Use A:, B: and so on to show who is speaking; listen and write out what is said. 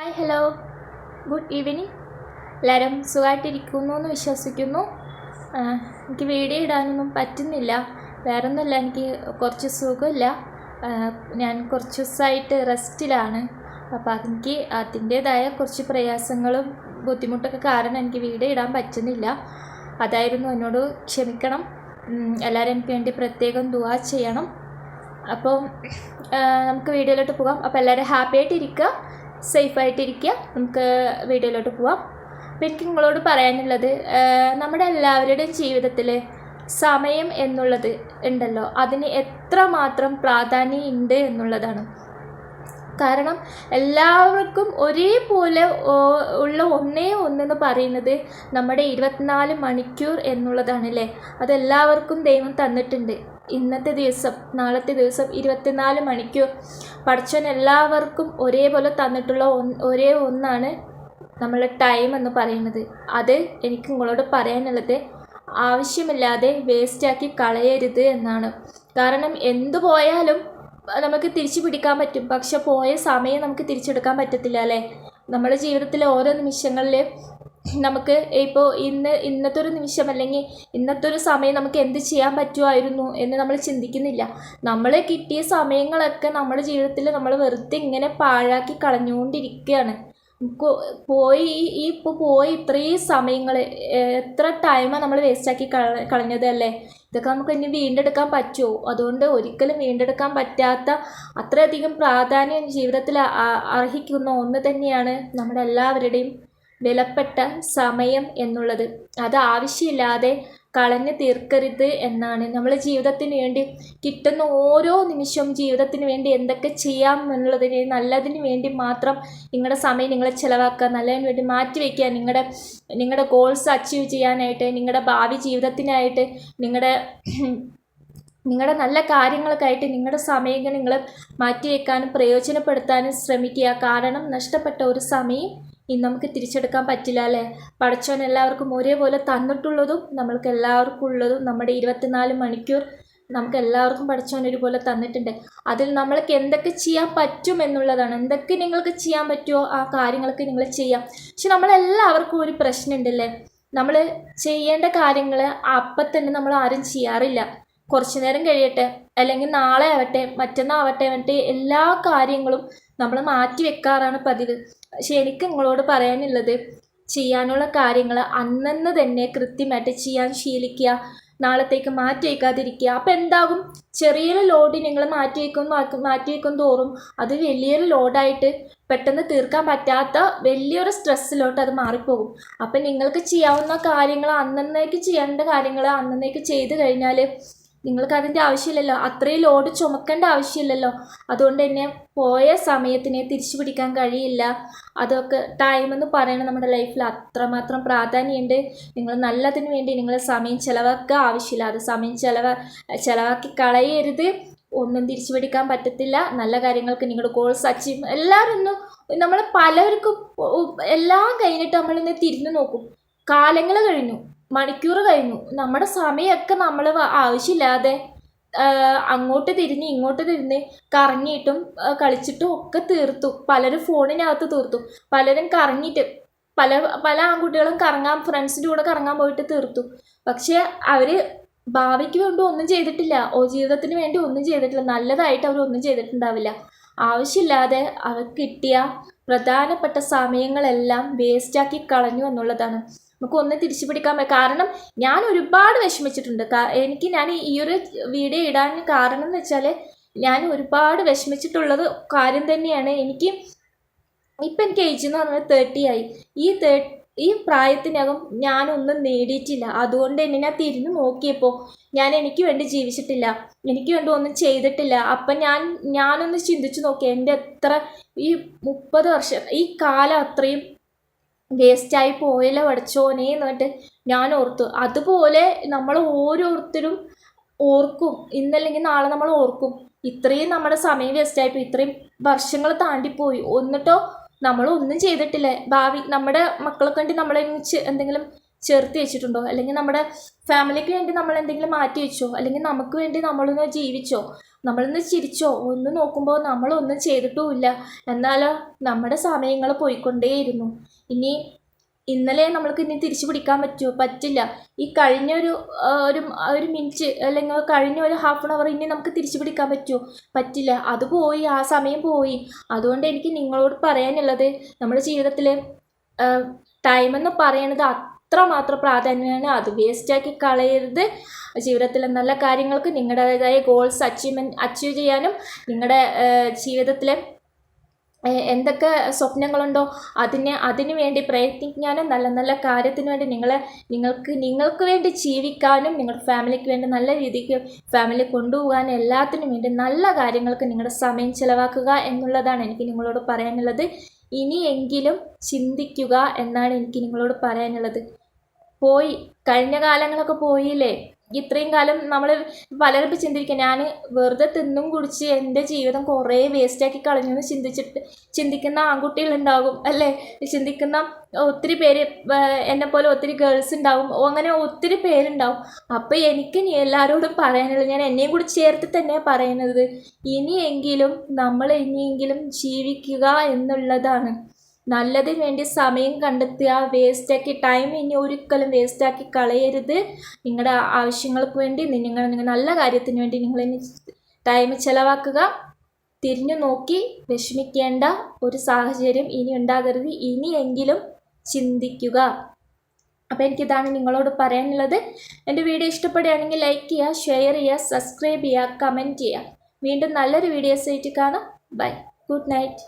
A: Hi hello good evening എല്ലാവരും സുഖമായിട്ടിരിക്കുന്നു എന്ന് വിശ്വസിക്കുന്നു എനിക്ക് വീഡിയോ ഇടാനൊന്നും പറ്റുന്നില്ല. വേറെ ഒന്നുമില്ല എനിക്ക് കുറച്ച് സുഖമില്ല. ഞാൻ കുറച്ച് ദിവസമായിട്ട് റെസ്റ്റിലാണ്. അപ്പോൾ അതെനിക്ക് അതിന്റേതായ കുറച്ച് പ്രയാസങ്ങളും ബുദ്ധിമുട്ടൊക്കെ കാരണം എനിക്ക് വീഡിയോ ഇടാൻ പറ്റുന്നില്ല. അതായിരുന്നു എന്നോട് ക്ഷമിക്കണം. എല്ലാവരും എനിക്ക് വേണ്ടി പ്രത്യേകം ദുവാ ചെയ്യണം. അപ്പം നമുക്ക് വീഡിയോയിലോട്ട് പോകാം. അപ്പോൾ എല്ലാവരും ഹാപ്പി ആയിട്ടിരിക്കുക. സേഫായിട്ടിരിക്കുക. നമുക്ക് വീഡിയോയിലോട്ട് പോവാം. എനിക്ക് നിങ്ങളോട് പറയാനുള്ളത് നമ്മുടെ എല്ലാവരുടെയും ജീവിതത്തിൽ സമയം എന്നുള്ളത് ഉണ്ടല്ലോ. അതിന് എത്രമാത്രം പ്രാധാന്യം ഉണ്ട് എന്നുള്ളതാണ്. കാരണം എല്ലാവർക്കും ഒരേപോലെ ഉള്ള ഒന്നേ ഒന്നെന്ന് പറയുന്നത് നമ്മുടെ ഇരുപത്തിനാല് മണിക്കൂർ എന്നുള്ളതാണ് അല്ലേ അതെല്ലാവർക്കും ദൈവം തന്നിട്ടുണ്ട്. ഇന്നത്തെ ദിവസം നാളത്തെ ദിവസം ഇരുപത്തിനാല് മണിക്കൂർ പഠിച്ചവൻ എല്ലാവർക്കും ഒരേപോലെ തന്നിട്ടുള്ള ഒരേ ഒന്നാണ് നമ്മളെ ടൈം എന്ന് പറയുന്നത്. അത് എനിക്ക് നിങ്ങളോട് പറയാനുള്ളത് ആവശ്യമില്ലാതെ വേസ്റ്റാക്കി കളയരുത് എന്നാണ്. കാരണം എന്തു പോയാലും നമുക്ക് തിരിച്ചു പിടിക്കാൻ പറ്റും. പക്ഷെ പോയ സമയം നമുക്ക് തിരിച്ചെടുക്കാൻ പറ്റത്തില്ല അല്ലേ? നമ്മുടെ ജീവിതത്തിലെ ഓരോ നിമിഷങ്ങളിൽ നമുക്ക് ഇപ്പോൾ ഇന്ന് ഇന്നത്തെ ഒരു നിമിഷം അല്ലെങ്കിൽ ഇന്നത്തെ ഒരു സമയം നമുക്ക് എന്ത് ചെയ്യാൻ പറ്റുമായിരുന്നു എന്ന് നമ്മൾ ചിന്തിക്കുന്നില്ല. നമ്മൾ കിട്ടിയ സമയങ്ങളൊക്കെ നമ്മുടെ ജീവിതത്തിൽ നമ്മൾ വെറുതെ ഇങ്ങനെ പാഴാക്കി കളഞ്ഞുകൊണ്ടിരിക്കുകയാണ്. പോയി ഈ- ഇപ്പോൾ പോയി ഇത്രയും സമയങ്ങൾ എത്ര ടൈമാണ് നമ്മൾ വേസ്റ്റാക്കി കള കളഞ്ഞത് അല്ലേ? ഇതൊക്കെ നമുക്ക് ഇനി വീണ്ടെടുക്കാൻ പറ്റുമോ? അതുകൊണ്ട് ഒരിക്കലും വീണ്ടെടുക്കാൻ പറ്റാത്ത അത്രയധികം പ്രാധാന്യം ജീവിതത്തിൽ അർഹിക്കുന്ന ഒന്ന് തന്നെയാണ് നമ്മുടെ എല്ലാവരുടെയും വിലപ്പെട്ട സമയം എന്നുള്ളത്. അത് ആവശ്യമില്ലാതെ കളഞ്ഞു തീർക്കരുത് എന്നാണ്. നമ്മൾ ജീവിതത്തിന് വേണ്ടി കിട്ടുന്ന ഓരോ നിമിഷവും ജീവിതത്തിന് വേണ്ടി എന്തൊക്കെ ചെയ്യാം എന്നുള്ളതിന് നല്ലതിന് വേണ്ടി മാത്രം നിങ്ങളുടെ സമയം നിങ്ങൾ ചിലവാക്കുക നല്ലതിന് വേണ്ടി മാറ്റി വയ്ക്കുക നിങ്ങളുടെ നിങ്ങളുടെ ഗോൾസ് അച്ചീവ് ചെയ്യാനായിട്ട് നിങ്ങളുടെ ഭാവി ജീവിതത്തിനായിട്ട് നിങ്ങളുടെ നിങ്ങളുടെ നല്ല കാര്യങ്ങൾക്കായിട്ട് നിങ്ങളുടെ സമയങ്ങൾ നിങ്ങൾ മാറ്റിവെക്കാനും പ്രയോജനപ്പെടുത്താനും ശ്രമിക്കുക. കാരണം നഷ്ടപ്പെട്ട ഒരു സമയം ഇനി നമുക്ക് തിരിച്ചെടുക്കാൻ പറ്റില്ല അല്ലേ? പടച്ചോൻ എല്ലാവർക്കും ഒരേപോലെ തന്നിട്ടുള്ളതും നമ്മൾക്ക് എല്ലാവർക്കും ഉള്ളതും നമ്മുടെ ഇരുപത്തിനാല് മണിക്കൂർ നമുക്ക് എല്ലാവർക്കും പഠിച്ചവൻ ഒരുപോലെ തന്നിട്ടുണ്ട്. അതിൽ നമ്മൾക്ക് എന്തൊക്കെ ചെയ്യാൻ പറ്റും എന്നുള്ളതാണ്. എന്തൊക്കെ നിങ്ങൾക്ക് ചെയ്യാൻ പറ്റുമോ ആ കാര്യങ്ങളൊക്കെ നിങ്ങൾ ചെയ്യാം. പക്ഷെ നമ്മളെല്ലാവർക്കും ഒരു പ്രശ്നമുണ്ടല്ലേ? നമ്മൾ ചെയ്യേണ്ട കാര്യങ്ങൾ അപ്പം തന്നെ നമ്മൾ ആരും ചെയ്യാറില്ല. കുറച്ച് നേരം കഴിയട്ടെ അല്ലെങ്കിൽ നാളെ ആവട്ടെ മറ്റന്നാവട്ടെ മറ്റേ എല്ലാ കാര്യങ്ങളും നമ്മൾ മാറ്റി വെക്കാറാണ് പതിവ്. പക്ഷെ എനിക്ക് നിങ്ങളോട് പറയാനുള്ളത് ചെയ്യാനുള്ള കാര്യങ്ങൾ അന്നന്ന് തന്നെ കൃത്യമായിട്ട് ചെയ്യാൻ ശീലിക്കുക നാളത്തേക്ക് മാറ്റി വയ്ക്കാതിരിക്കുക. അപ്പം എന്താകും? ചെറിയൊരു ലോഡ് നിങ്ങൾ മാറ്റി വയ്ക്കും മാറ്റി വയ്ക്കും തോറും അത് വലിയൊരു ലോഡായിട്ട് പെട്ടെന്ന് തീർക്കാൻ പറ്റാത്ത വലിയൊരു സ്ട്രെസ്സിലോട്ട് അത് മാറിപ്പോകും. അപ്പം നിങ്ങൾക്ക് ചെയ്യാവുന്ന കാര്യങ്ങൾ അന്നന്നേക്ക് ചെയ്യേണ്ട കാര്യങ്ങൾ അന്നന്നേക്ക് ചെയ്ത് കഴിഞ്ഞാൽ നിങ്ങൾക്ക് അതിന്റെ ആവശ്യമില്ലല്ലോ. അത്രയും ലോഡ് ചുമക്കേണ്ട ആവശ്യമില്ലല്ലോ. അതുകൊണ്ട് തന്നെ പോയ സമയത്തിനെ തിരിച്ചു പിടിക്കാൻ കഴിയില്ല. അതൊക്കെ ടൈം എന്ന് പറയുന്നത് നമ്മുടെ ലൈഫിൽ അത്രമാത്രം പ്രാധാന്യമുണ്ട്. നിങ്ങൾ നല്ലതിന് വേണ്ടി നിങ്ങൾ സമയം ചിലവാക്കുക ആവശ്യമില്ല. അത് സമയം ചിലവ ചിലവാക്കി കളയരുത്. ഒന്നും തിരിച്ചു പിടിക്കാൻ പറ്റത്തില്ല. നല്ല കാര്യങ്ങൾക്ക് നിങ്ങളുടെ ഗോൾസ് അച്ചീവ് എല്ലാവരും ഒന്ന് നമ്മൾ പലർക്കും എല്ലാം കഴിഞ്ഞിട്ട് നമ്മളിന്ന് തിരിഞ്ഞു നോക്കും. കാലങ്ങൾ കഴിഞ്ഞു. മണിക്കൂർ കഴിഞ്ഞു. നമ്മുടെ സമയമൊക്കെ നമ്മൾ ആവശ്യമില്ലാതെ അങ്ങോട്ട് തിരിഞ്ഞ് ഇങ്ങോട്ട് തിരിഞ്ഞ് കറങ്ങിയിട്ടും കളിച്ചിട്ടും ഒക്കെ തീർത്തു. പലരും ഫോണിനകത്ത് തീർത്തു. പലരും കറങ്ങിയിട്ട് പല പല ആൺകുട്ടികളും കറങ്ങാൻ ഫ്രണ്ട്സിന്റെ കൂടെ കറങ്ങാൻ പോയിട്ട് തീർത്തു. പക്ഷേ അവർ ഭാവിക്ക് വേണ്ടി ഒന്നും ചെയ്തിട്ടില്ല. ഓ ജീവിതത്തിന് വേണ്ടി ഒന്നും ചെയ്തിട്ടില്ല. നല്ലതായിട്ട് അവർ ഒന്നും ചെയ്തിട്ടുണ്ടാവില്ല. ആവശ്യമില്ലാതെ അവർക്ക് കിട്ടിയ പ്രധാനപ്പെട്ട സമയങ്ങളെല്ലാം വേസ്റ്റാക്കി കളഞ്ഞു എന്നുള്ളതാണ്. നമുക്ക് ഒന്ന് തിരിച്ചു പിടിക്കാൻ കാരണം ഞാൻ ഒരുപാട് വിഷമിച്ചിട്ടുണ്ട്. എനിക്ക് ഞാൻ ഈ ഒരു വീഡിയോ ഇടാൻ കാരണം എന്ന് വെച്ചാൽ ഞാൻ ഒരുപാട് വിഷമിച്ചിട്ടുള്ളത് കാര്യം തന്നെയാണ്. എനിക്ക് ഇപ്പം എനിക്ക് ഏജ് എന്ന് പറഞ്ഞാൽ തേർട്ടി ആയി. ഈ തേ ഈ പ്രായത്തിനകം ഞാനൊന്നും നേടിയിട്ടില്ല. അതുകൊണ്ട് തന്നെ ഞാൻ തിരിഞ്ഞു നോക്കിയപ്പോൾ ഞാൻ എനിക്ക് വേണ്ടി ജീവിച്ചിട്ടില്ല. എനിക്ക് വേണ്ടി ഒന്നും ചെയ്തിട്ടില്ല. അപ്പം ഞാൻ ഞാനൊന്ന് ചിന്തിച്ചു നോക്കി എന്റെ എത്ര ഈ മുപ്പത് വർഷം ഈ കാലം അത്രയും വേസ്റ്റായി പോയല്ലോ പഠിച്ചോനെ എന്നിട്ട് ഞാൻ ഓർത്തു. അതുപോലെ നമ്മൾ ഓരോരുത്തരും ഓർക്കും. ഇന്നല്ലെങ്കിൽ നാളെ നമ്മൾ ഓർക്കും. ഇത്രയും നമ്മുടെ സമയം വേസ്റ്റായിപ്പോയി ഇത്രയും വർഷങ്ങൾ താണ്ടിപ്പോയി. എന്നിട്ടോ നമ്മൾ ഒന്നും ചെയ്തിട്ടില്ല. ഭാവി നമ്മുടെ മക്കളെ കണ്ടി നമ്മളെ എന്തെങ്കിലും ചേർത്ത് വെച്ചിട്ടുണ്ടോ? അല്ലെങ്കിൽ നമ്മുടെ ഫാമിലിക്ക് വേണ്ടി നമ്മൾ എന്തെങ്കിലും മാറ്റി വെച്ചോ? അല്ലെങ്കിൽ നമുക്ക് വേണ്ടി നമ്മളൊന്ന് ജീവിച്ചോ? നമ്മളൊന്ന് ചിരിച്ചോ? ഒന്ന് നോക്കുമ്പോൾ നമ്മളൊന്നും ചെയ്തിട്ടുമില്ല എന്നാലോ നമ്മുടെ സമയങ്ങൾ പോയിക്കൊണ്ടേയിരുന്നു. ഇനി ഇന്നലെ നമ്മൾക്ക് ഇനി തിരിച്ചു പിടിക്കാൻ പറ്റുമോ പറ്റില്ല. ഈ കഴിഞ്ഞ ഒരു ഒരു ഒരു മിനിറ്റ് അല്ലെങ്കിൽ കഴിഞ്ഞ ഒരു ഹാഫ് ആൻ അവർ ഇനി നമുക്ക് തിരിച്ചു പിടിക്കാൻ പറ്റുമോ പറ്റില്ല. അത് പോയി ആ സമയം പോയി. അതുകൊണ്ട് എനിക്ക് നിങ്ങളോട് പറയാനുള്ളത് നമ്മുടെ ജീവിതത്തിൽ ടൈം എന്ന് പറയുന്നത് അത്രമാത്രം പ്രാധാന്യമാണ്. അത് വേസ്റ്റാക്കി കളയരുത്. ജീവിതത്തിലെ നല്ല കാര്യങ്ങൾക്ക് നിങ്ങളുടേതായ ഗോൾസ് അച്ചീവ്മെന്റ് അച്ചീവ് ചെയ്യാനും നിങ്ങളുടെ ജീവിതത്തിലെ എന്തൊക്കെ സ്വപ്നങ്ങളുണ്ടോ അതിനെ അതിനു വേണ്ടി പ്രയത്നിക്കാനും നല്ല നല്ല കാര്യത്തിന് വേണ്ടി നിങ്ങളെ നിങ്ങൾക്ക് നിങ്ങൾക്ക് വേണ്ടി ജീവിക്കാനും നിങ്ങളുടെ ഫാമിലിക്ക് വേണ്ടി നല്ല രീതിക്ക് ഫാമിലി കൊണ്ടുപോകാനും എല്ലാത്തിനും വേണ്ടി നല്ല കാര്യങ്ങൾക്ക് നിങ്ങളുടെ സമയം ചിലവാക്കുക എന്നുള്ളതാണ് എനിക്ക് നിങ്ങളോട് പറയാനുള്ളത്. ഇനിയെങ്കിലും ചിന്തിക്കുക എന്നാണ് എനിക്ക് നിങ്ങളോട് പറയാനുള്ളത്. പോയി കഴിഞ്ഞ കാലങ്ങളൊക്കെ പോയില്ലേ? ഇത്രയും കാലം നമ്മൾ പലരും ചിന്തിക്കുക ഞാൻ വെറുതെ തിന്നും കുടിച്ച് എന്റെ ജീവിതം കുറേ വേസ്റ്റാക്കി കളഞ്ഞു എന്ന് ചിന്തിച്ചിട്ട് ചിന്തിക്കുന്ന ആൺകുട്ടികളുണ്ടാകും അല്ലേ? ചിന്തിക്കുന്ന ഒത്തിരി പേര് എന്നെ പോലെ ഒത്തിരി ഗേൾസ് ഉണ്ടാവും അങ്ങനെ ഒത്തിരി പേരുണ്ടാവും. അപ്പോൾ എനിക്ക് എല്ലാവരോടും പറയാനുള്ളത് ഞാൻ എന്നെയും കൂടി ചേർത്ത് തന്നെ പറയുന്നത്. ഇനിയെങ്കിലും നമ്മൾ ഇനിയെങ്കിലും ജീവിക്കുക എന്നുള്ളതാണ്. നല്ലതിന് വേണ്ടി സമയം കണ്ടെത്തുക. വേസ്റ്റാക്കി ടൈം ഇനി ഒരിക്കലും വേസ്റ്റാക്കി കളയരുത്. നിങ്ങളുടെ ആവശ്യങ്ങൾക്ക് വേണ്ടി നിങ്ങൾ നല്ല കാര്യത്തിന് വേണ്ടി നിങ്ങൾ ഇനി ടൈം ചിലവാക്കുക. തിരിഞ്ഞു നോക്കി വിഷമിക്കേണ്ട ഒരു സാഹചര്യം ഇനി ഉണ്ടാകരുത്. ഇനിയെങ്കിലും ചിന്തിക്കുക. അപ്പോൾ എനിക്കിതാണ് നിങ്ങളോട് പറയാനുള്ളത്. എന്റെ വീഡിയോ ഇഷ്ടപ്പെടുകയാണെങ്കിൽ ലൈക്ക് ചെയ്യുക ഷെയർ ചെയ്യുക സബ്സ്ക്രൈബ് ചെയ്യുക കമന്റ് ചെയ്യുക. വീണ്ടും നല്ലൊരു വീഡിയോസ് ആയിട്ട് കാണാം. Bye good night